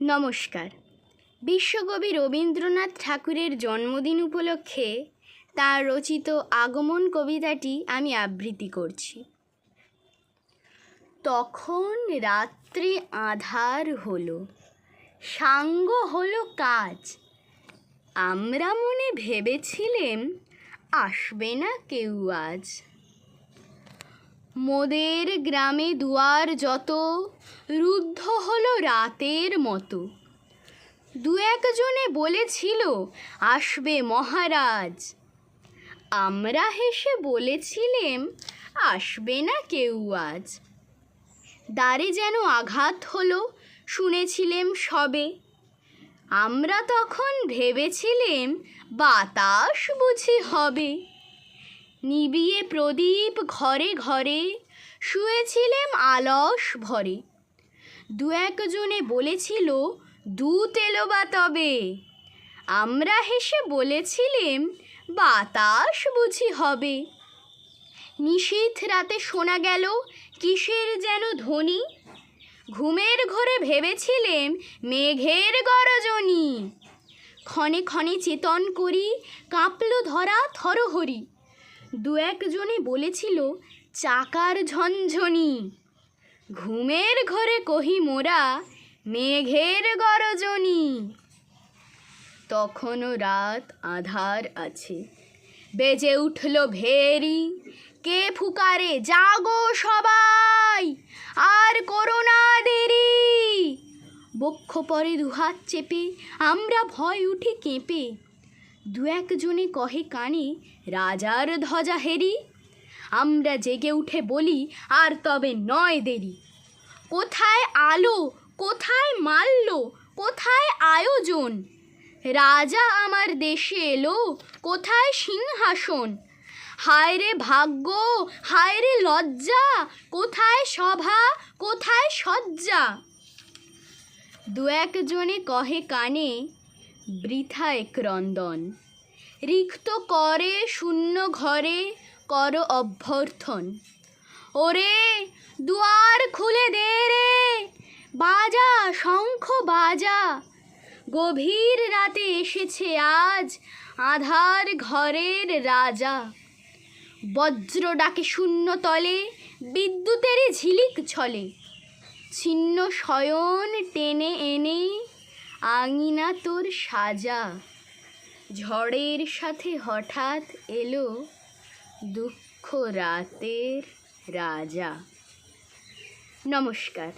নমস্কার। বিশ্বকবি রবীন্দ্রনাথ ঠাকুরের জন্মদিন উপলক্ষে তার রচিত আগমন কবিতাটি আমি আবৃত্তি করছি। তখন রাত্রি আধার হলো, সাঙ্গ হলো কাজ। আমরা মনে ভেবেছিলেম, আসবে না কেউ আজ। মোদের গ্রামে দুয়ার যত, রুদ্ধ হলো রাতের মতো। দু একজনে বলেছিল, আসবে মহারাজ। আমরা হেসে বলেছিলেম, আসবে না কেউ আজ। দ্বারে যেন আঘাত হলো, শুনেছিলেম সবে। আমরা তখন ভেবেছিলেম, বাতাস বুঝি হবে। নিবিয়ে প্রদীপ ঘরে ঘরে শুয়েছিলেম আলস ভরে। দু একজনে বলেছিল দুধ এলো বা তবে? আমরা হেসে বলেছিলেম, বাতাস বুঝি হবে। নিশীথ রাতে শোনা গেল, কিসের যেন ধ্বনি? ঘুমের ঘরে ভেবেছিলেম, মেঘের গরজনী। ক্ষণে ক্ষণে চেতন করি, কাঁপল ধরা থরহরি। দু একজনে বলেছিল, চাকার ঝনঝনি। ঘুমের ঘরে কহি মোরা, মেঘের গরজনী। তখনও রাত আধার আছে। বেজে উঠল ভেরি, কে ফুকারে? জাগো সবাই! আর করোনা দেরি! বক্ষ পরে দুহাত চেপে, আমরা ভয় উঠে কেঁপে দু একজনে কহে কানে, রাজার ধ্বজা হেরি, আমরা জেগে উঠে বলি, আর তবে নয় দেরি। কোথায় আলো, কোথায় মাল্য, কোথায় আয়োজন? রাজা আমার দেশে এলো, কোথায় সিংহাসন? হায় রে ভাগ্য হায় রে লজ্জা, কোথায় সভা, কোথায় সজ্জা দু একজনে কহে কানে বৃথা এক রন্দন রিক্ত করে শূন্য ঘরে কর অভ্যর্থন। ওরে, দুয়ার খুলে দে রে। বাজা, শঙ্খ বাজা। গভীর রাতে এসেছে আজ আধার ঘরের রাজা। বজ্র ডাকে শূন্য তলে বিদ্যুতের ঝিলিক ছলে। ছিন্ন শয়ন টেনে এনে আঙিনা তোর সাজা। ঝড়ের সাথে হঠাৎ এলো দুঃখ রাতের রাজা। নমস্কার।